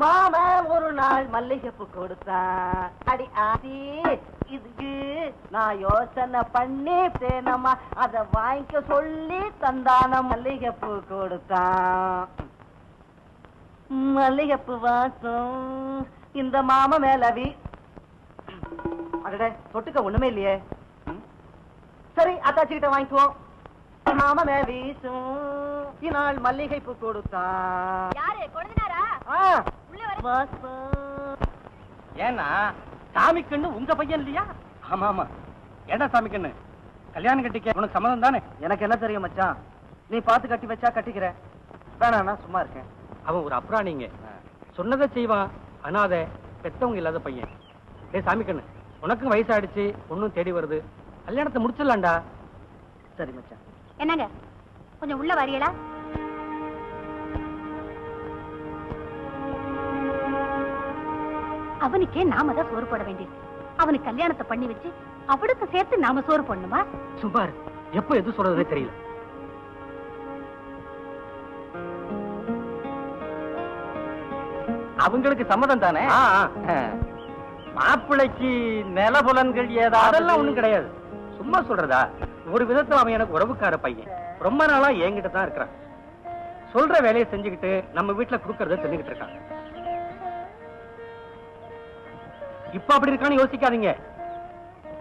மாமன் ஒரு நாள் மல்லிகைப்பூ கொடுத்தான். அடி ஆதி இதுக்கு நான் யோசனை பண்ணி தேனம்மா அத வாங்கிக்க சொல்லி தந்தான மல்லிகைப்பூ கொடுத்தான். மல்லிகைப்பூ வாசம் இந்த மாம மேலவி அடடே தொட்டுக்க ஒண்ணுமே இல்லையே. சரி அத்தாச்சி கிட்ட வாங்கிக்குவோம். மாம மேல வீசும் இந்நாள் மல்லிகைப்பூ கொடுத்தான். யாரு கொழுந்தினாரா? ஏன்னா சாமி கண்ணு உங்க பையன் இல்லையா? ஆமா ஆமா. ஏடா சாமி கண்ணு? கல்யாணம் கட்டிக்க உனக்கு சம்மதம் தானே? எனக்கு என்ன தெரியும் மச்சான்? நீ பார்த்து கட்டி வச்சா கட்டிக்கிற. சும்மா இருக்கேன். அவன் ஒரு அப்புறாணிங்க சொன்னதை செய்வான். அனாதை பெத்தவங்க இல்லாத பையன். டேய் சாமி கண்ணு உனக்கும் வயசாயிடுச்சு ஒன்னும் தேடி வருது. கல்யாணத்தை முடிச்சிடலாம்டா. சரி மச்சான். என்னங்க? கொஞ்சம் உள்ள வரீங்களா அவனுக்கே நாம தான் சோறு போட வேண்டியது. அவனுக்கு கல்யாணத்தை பண்ணி வச்சு அவளுக்கு சேர்த்து நாம சோறு போடணுமா? சும்மா இரு. எப்ப எது சொல்றதே தெரியல. அவங்களுக்கு சம்மதம் தானே? மாப்பிளைக்கு நிலபுலன்கள் ஏதாவது? அதெல்லாம் ஒண்ணும் கிடையாது. சும்மா சொல்றதா? ஒரு விதத்துல அவன் எனக்கு உறவுக்கார பையன். ரொம்ப நாளா என்கிட்ட தான் இருக்கிறான். சொல்ற வேலையை செஞ்சுக்கிட்டு நம்ம வீட்டுல குடுக்கறத தெரிஞ்சுக்கிட்டு இருக்கான். இப்ப அப்படி இருக்கான்னு யோசிக்காதீங்க.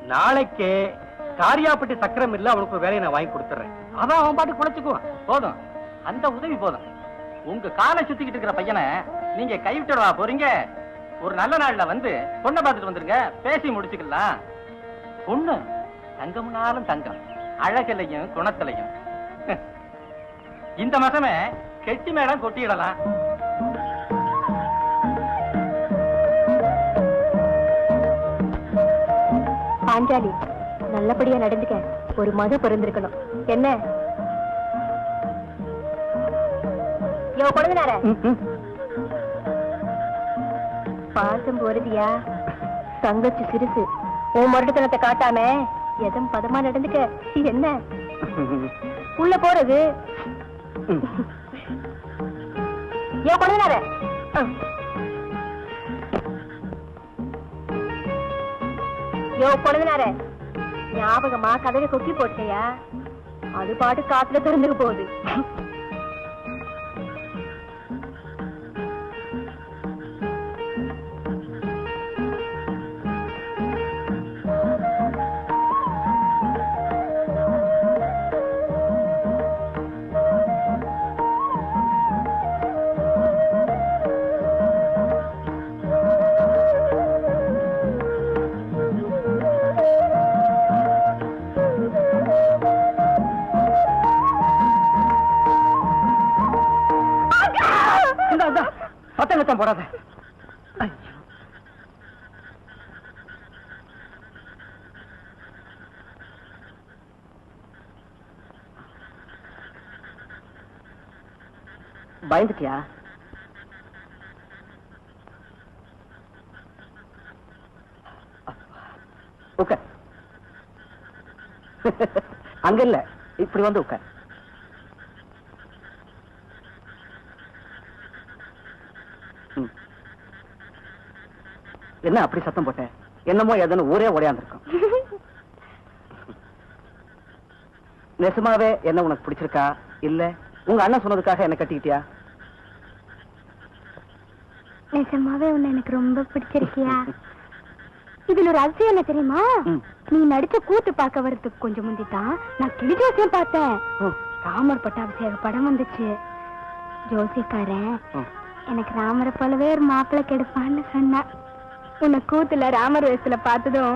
நாளைக்கே காரியாப்பட்டி சக்கரம் இல்ல அவனுக்கு ஒரு வேலையை நான் வாங்கி கொடுத்துறேன். அதான் அவன் பாட்டு குழைச்சுக்குவான் போதும். அந்த உதவி போதும். உங்க காலை சுத்திக்கிட்டு இருக்கிற பையனை நீங்க கைவிட்டுடவா போறீங்க? ஒரு நல்ல நாள்ல வந்து பொண்ணை பார்த்துட்டு வந்துருங்க. பேசி முடிச்சுக்கலாம். பொண்ணு தங்கம்னாலும் தங்கம். அழகிலையும் குணத்திலையும். இந்த மாசமே கெட்டி மேடம் கொட்டிடலாம். பாஞ்சாலி நல்லபடியா நடந்துக்க. ஒரு மது பிறந்திருக்கணும். என்ன? யோ கொழுந்தினார. பாசம் போறதியா? தங்கச்சி சிறுசு. உன் மருட்டுத்தனத்தை காட்டாம எதம் பதமா நடந்துக்க. என்ன? உள்ள போறது. யோ கொழுந்தினார. யோ பொழுதுனாரே. ஞாபகமா கதவை கொக்கி போட்டியா அது பாட்டு காத்துல திறந்துக்கு போகுது. சத்தம் கத்தம் போடாத பயந்துட்டியா? உட்கார். அங்க இல்ல இப்படி வந்து உட்கார். என்ன அப்படி சத்தம் போட்ட? என்னமோ எதுன்னு ஊரே ஓடியாந்துருக்கும் நெசமாவே என்ன உனக்கு பிடிச்சிருக்கா? இல்ல உங்க அண்ணன் சொன்னதுக்காக என்ன கட்டிக்கிட்டியா? உன்னை எனக்கு ரொம்ப பிடிச்சிருக்கியா? இதுல ஒரு அதிசயம் என்ன தெரியுமா. நீ நடிச்ச கூத்து பார்க்க வரதுக்கு கொஞ்சம் முந்திதான் நான் கிளி ஜோசியம் பார்த்தேன். ராமர் பட்டாபிஷேக படம் வந்துச்சு. ஜோசியக்காரன் ம். எனக்கு ராமரை போலவே ஒரு மாப்பிள்ளை கெடுப்பான்னு சொன்னா உன்னை கூத்துல ராமர் வேஷத்துல பார்த்ததும்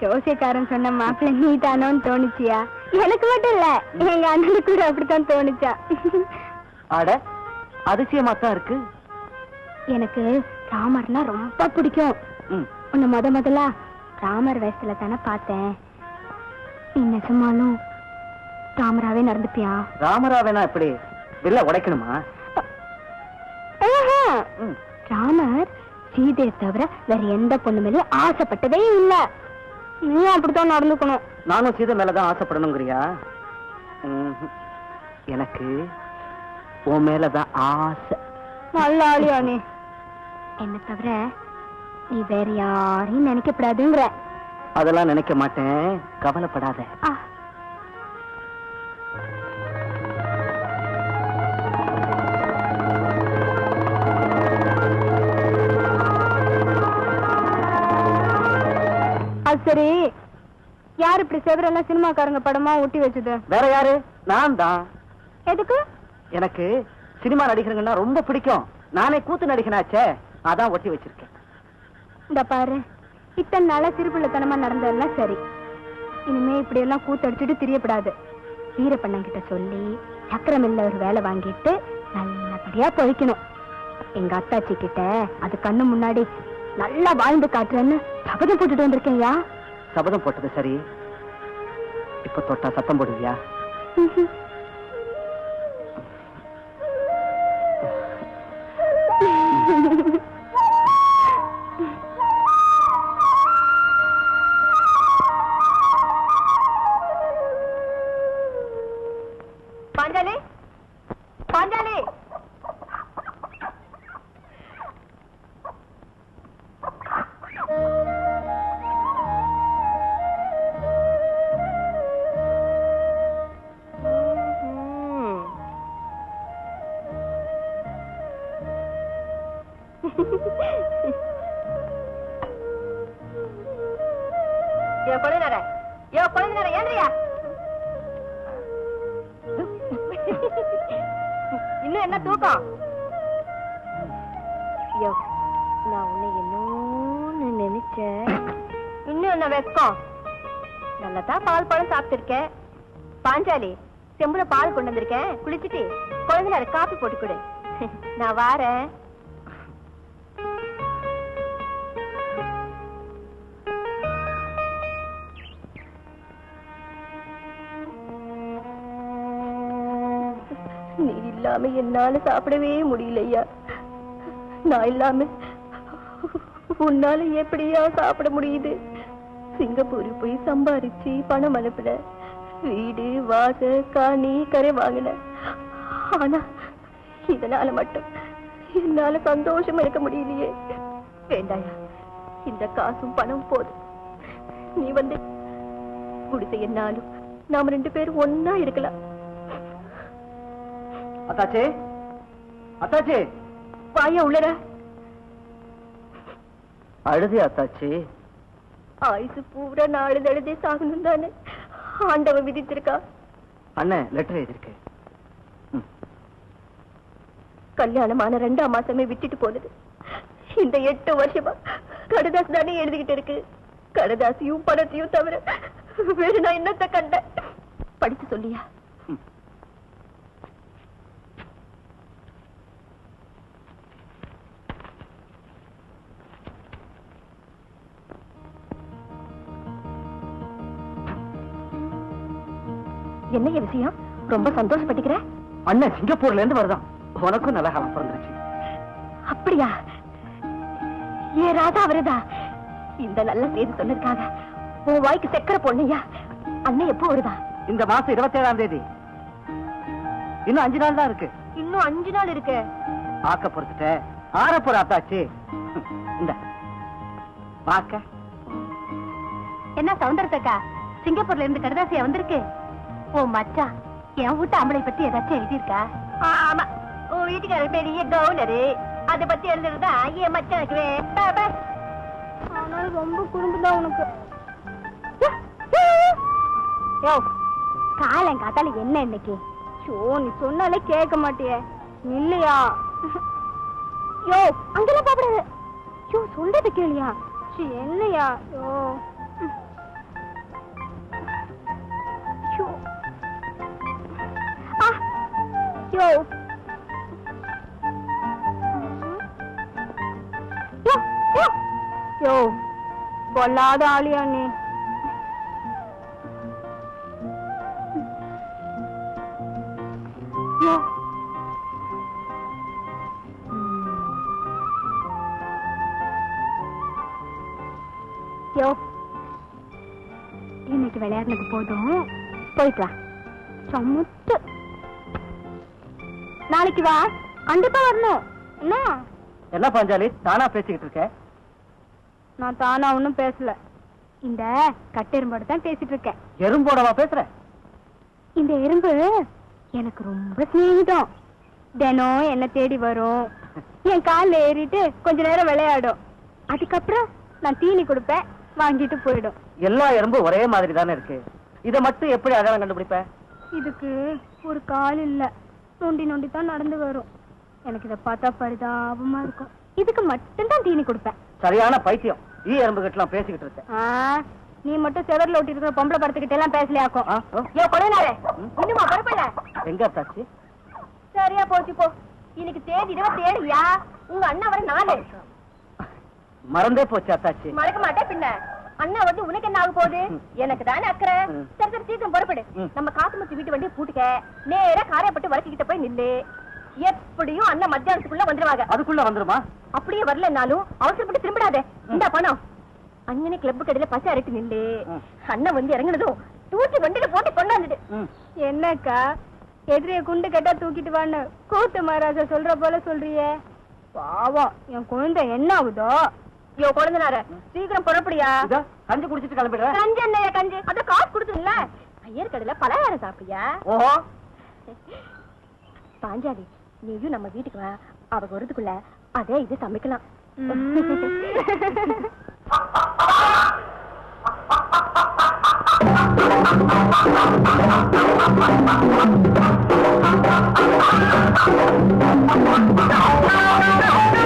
ஜோசியக்காரன் சொன்ன மாப்பிள்ளை நீ தானோன்னு தோணுச்சியா? எனக்கு மட்டும் இல்ல எங்க அண்ணனுக்கு கூட அப்படித்தான் தோணுச்சா? அட அதிசயமா தான் இருக்கு. எனக்கு ராமர்னா ரொம்ப பிடிக்கும். உன்னை முத முதல்ல ராமர் வேஷத்துல தானே பார்த்தேன். நீ நிஜமாலும் ராமராவே நடந்துப்பியா? ராமராவேனா இப்படி? வில்ல உடைக்கணுமா. ராமர் சீதையை தவிர வேற எந்த பொண்ணு மேலயும் ஆசைப்பட்டதே இல்ல. நீ அப்படித்தான் நடந்துக்கணும். நானும் சீதை மேலதான் ஆசைப்படணுங்கிறியா. எனக்கு உன் மேலதான் ஆசை. நல்ல ஆளியா நீ. என்ன தவிர நீ வேற யாரையும் நினைக்கப்படாதுங்கிற அதெல்லாம் நினைக்க மாட்டேன். கவலைப்படாத. சரி. யார் இப்படி செவரெல்லாம் சினிமாக்காரங்க படமா ஒட்டி வச்சது? வேற யாரு? நான் தான். எதுக்கு? எனக்கு சினிமா நடிகருங்கன்னா ரொம்ப பிடிக்கும். நானே கூத்து நடிகனாச்சே. அதான் ஒட்டி வச்சிருக்கேன். இந்த பாரு. இத்தனை நாளா சிறுபிள்ளைத்தனமா நடந்ததெல்லாம் சரி. இனிமே இப்படி எல்லாம் கூத்தடிச்சுட்டு திரியப்படாது. வீரப்பண்ணன் கிட்ட சொல்லி சக்கரமில்ல ஒரு வேலை வாங்கிட்டு நல்லபடியா பொழிக்கணும். எங்க அத்தாச்சி கிட்ட அது கண்ணு முன்னாடி நல்லா வாழ்ந்து காட்டுறேன்னு சபதம் போட்டுட்டு வந்திருக்கேன்யா. சபதம் போட்டது சரி. இப்ப தொட்டா சத்தம் போடுவியா? பாஞ்சாலி என் குழந்தை என் குழந்தை ஏன்றியா? இன்னும் என்ன தூக்கம்? ஐயோ நான் உன்னை என்னன்னு நினைச்சேன். இன்னும் என்ன வெக்கம் நல்லதா பால் பழம் சாப்பிட்டிருக்கேன். பாஞ்சாலி செம்புல பால் கொண்டு வந்திருக்கேன். குளிச்சுட்டு குழந்தைல காப்பி போட்டு கொடு. நான் வாரேன். நீ இல்லாம என்னால சாப்பிடவே முடியலையா? நான் இல்லாம உன்னால எப்படியா சாப்பிட முடியுது? சிங்கப்பூர் போய் சம்பாரிச்சு பணம் அனுப்புன. வீடு வாச காணி கரை வாங்கின. ஆனா இதனால மட்டும் என்னால சந்தோஷமா இருக்க முடியலையே. வேண்டாயா இந்த காசும் பணம் போதும். நீ வந்து குடிசை என்னாலும் நாம ரெண்டு பேரும் ஒன்னா இருக்கலாம். அத்தாச்சே. அத்தாச்சே வாயா உள்ளடா. அழுதி அத்தாச்சி. ஆயுசு பூரா நாலு தழுதே சாகணும் தானே. ஆண்டவன் விதித்திருக்கா? அண்ணன் லெட்டர் எழுதியிருக்கேன் ம். கல்யாணமான ரெண்டாம் மாசமே விட்டுட்டு போனது. இந்த எட்டு வருஷமா கடதாஸ் தானே எழுதிக்கிட்டு இருக்கு. கடதாசியும் பணத்தையும் தவிர வேற நான் என்னத்த கண்டேன்? படிச்சு சொல்லியா? ம். என்னைய விஷயம்? ரொம்ப சந்தோஷப்பட்டுக்கிற? அண்ணன் சிங்கப்பூர்ல இருந்து வருதான். உனக்கும் நல்ல காலம் பிறந்துருச்சு. அப்படியா? ஏ ராதா அவருதா இந்த நல்ல செய்தி சொன்னதுக்காக உன் வாய்க்கு சக்கரை பொண்ணையா அண்ணன் எப்போ வருதா? இந்த மாசம் இருபத்தி ஏழாம் தேதி. இன்னும் அஞ்சு நாள் தான் இருக்கு. இன்னும் அஞ்சு நாள் இருக்கு. ஆக்க பொறுத்துட்ட. ஆற போற அத்தாச்சி இந்த. வாக்க என்ன சவுந்தரத்தக்கா சிங்கப்பூர்ல இருந்து கடதாசியா வந்திருக்கு? ஓ மச்சான் என் வீட்டு ஆம்பளை பத்தி ஏதாச்சும் எழுதியிருக்கா? ஆமா. உன் வீட்டுக்காரர் பெரிய கவுனரு அத பத்தி எழுதுறதா என் மச்சானுக்கு ஆனால் ரொம்ப குறும்புதான் உனக்கு. யோ காலம் காத்தால என்ன இன்னைக்கு? ஷோ நீ சொன்னாலே கேட்க மாட்டியே. இல்லையா யோ அங்கெல்லாம் பாப்படாது யோ சொல்றது கேளியா? என்னையா. யோ. யோ யோ, யோ. ஆளியா நீ? யோ. இன்னைக்கு விளையாடுனது போதும். போயிட்டு வா. சமுத்து. நாளைக்கு வா. கண்டிப்பா வரணும். என்ன? என்ன பாஞ்சாலி? தானா பேசிக்கிட்டு இருக்க? நான் தானா ஒன்னும் பேசல. இந்த கட்டெரும்போட தான் பேசிட்டு இருக்கேன். எறும்போடவா பேசுற? இந்த எறும்பு எனக்கு ரொம்ப சிநேகிதம். தினம் என்ன தேடி வரும். என் கால்ல ஏறிட்டு கொஞ்ச நேரம் விளையாடும். அதுக்கப்புறம் நான் தீனி கொடுப்பேன் வாங்கிட்டு போயிடும். எல்லா எறும்பும் ஒரே மாதிரி தானே இருக்கு. இதை மட்டும் எப்படி அடையாளம் கண்டுபிடிப்ப? இதுக்கு ஒரு கால் இல்ல. நொண்டி நொண்டி தான் நடந்து வரும். எனக்கு இதை பார்த்தா பரிதாபமா இருக்கும். இதுக்கு மட்டும்தான் தீனி கொடுப்பேன். சரியான பைத்தியம். ஈ எறும்பு கிட்ட பேசிக்கிட்டு இருக்க ஆ, நீ மட்டும் செவர்ல ஒட்டி இருக்கிற பொம்பளை படத்துக்கிட்ட எல்லாம் பேசலையாக்கும் ஆ, ஆ. ஏ கொலைநாளே இன்னுமா பரப்பல? எங்க அத்தாச்சி? சரியா போச்சு போ. இன்னைக்கு தேதி இருபத்தி ஏழுயா உங்க அண்ணா வர நாலு மறந்தே போச்சு அத்தாச்சி. மறக்க மாட்டேன் பின்ன. அண்ணா வந்து உனக்கு என்ன ஆக போகுது. எனக்கு தானே அக்கறை. சரி சரி சீக்கிரம் புறப்படு. நம்ம காசுமத்தி வீட்டு வண்டியை பூட்டுக்க நேரா காரைப்பட்டு வரைக்கிட்ட போய் நில்லு. எப்படியும் அண்ணன் மத்தியானத்துக்குள்ள வந்துருவாங்க. அதுக்குள்ள வந்துருமா? அப்படியே வரலனாலும் அவசரப்பட்டு திரும்பிடாதே. இந்த பணம். அண்ணனே கிளப் கடையில பச்சை அரட்டி நில்லு. அண்ணன் வந்து இறங்குனதும் தூக்கி வண்டியில போட்டு கொண்டாந்துடு ம். என்னக்கா? எதிரிய குண்டு கட்டா தூக்கிட்டு வான்னு கூத்து மகாராஜா சொல்ற போல சொல்றியே. பாவம். என் குழந்தை என்ன ஆகுதோ? யோ குழந்தைனார. சீக்கிரம் புறப்படியா? கஞ்சி குடிச்சிட்டு கிளம்பிடுறேன். கஞ்சி என்னையா கஞ்சி? அத காசு கொடுத்துல ஐயர் கடையில பலகாரம் சாப்பிட்டியா? ஓஹோ. பாஞ்சாலி நீயும் நம்ம வீட்டுக்கு வா. அவ வரதுக்குள்ள அதே இது சமைக்கலாம். புடி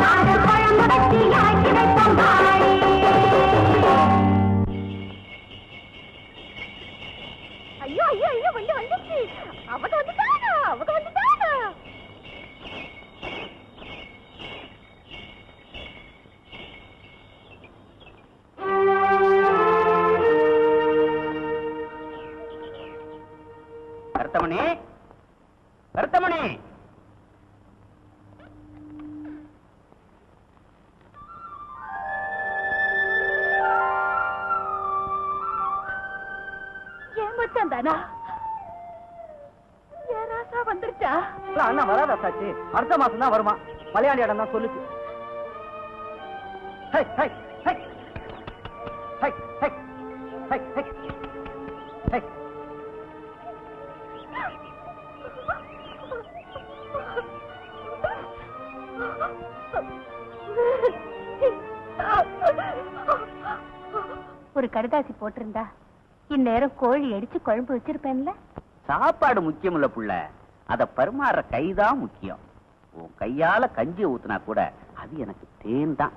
பழம் முடக்கியாய் கிடைத்தம் வந்துட்டானா என் ராசா வந்துருச்சா? அண்ணா அடுத்த மாசம் தான் வருமா? மலையாளி இடம் தான் சொல்லுச்சு. ஹை. ஹை, இந்நேரம் கோழி அடிச்சு குழம்பு வச்சிருப்பேன்ல? சாப்பாடு முக்கியம் இல்ல புள்ள. அத பரிமாற கைதான் முக்கியம். உன் கையால கஞ்சி ஊத்துனா கூட அது எனக்கு தேன் தான்.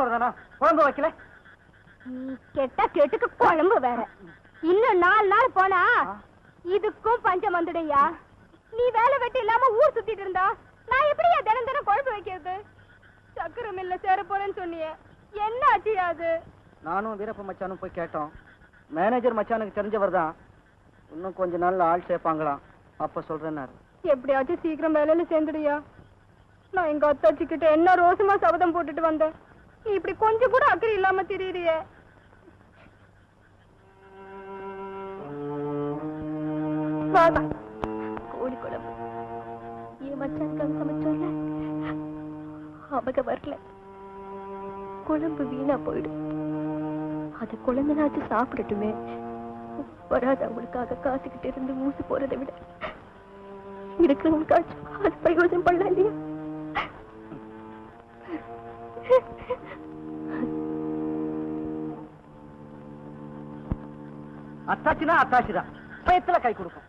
இன்னைக்கு வெறும் சொல்றதானா குழம்பு வைக்கல? கெட்ட கெட்டுக்கு குழம்பு வேற. இன்னும் நாலு நாள் போனா இதுக்கும் பஞ்சம் வந்துடுயா நீ வேலை வெட்டி இல்லாம ஊர் சுத்திட்டு இருந்தா? நான் எப்படியா தினம் தினம் குழம்பு வைக்கிறது? சக்கரை மில்ல சேர போறேன்னு சொன்னியே. என்ன ஆச்சியா அது? நானும் வீரப்ப மச்சானும் போய் கேட்டோம். மேனேஜர் மச்சானுக்கு தெரிஞ்சவர் தான். இன்னும் கொஞ்ச நாள்ல ஆள் சேர்ப்பாங்களாம். அப்ப சொல்றேன்னாரு. எப்படியாச்சும் சீக்கிரம் வேலையில சேர்ந்துடுயா. நான் எங்க அத்தாச்சி கிட்ட என்ன ரோசமா சபதம் போட்டுட்டு வந்தேன். நீ இப்படி கொஞ்சம் கூட அக்கறை இல்லாம திரியுறியே. வாடா கோழி குழம்பு. என் மச்சானுக்காக சமைச்சோம்ல? அவங்க வரல. குழம்பு வீணா போயிடும். அது குழந்தைனாச்சு சாப்பிடட்டுமே. வராது அவங்களுக்காக காத்துக்கிட்டு இருந்து மூசு போறதை விட. இருக்கிறவங்களுக்காச்சும் அது பிரயோஜனம் பண்ணலாம் இல்லையா? அத்தாச்சினா அத்தாச்சி தான் பயத்துல கை கொடுக்கும்?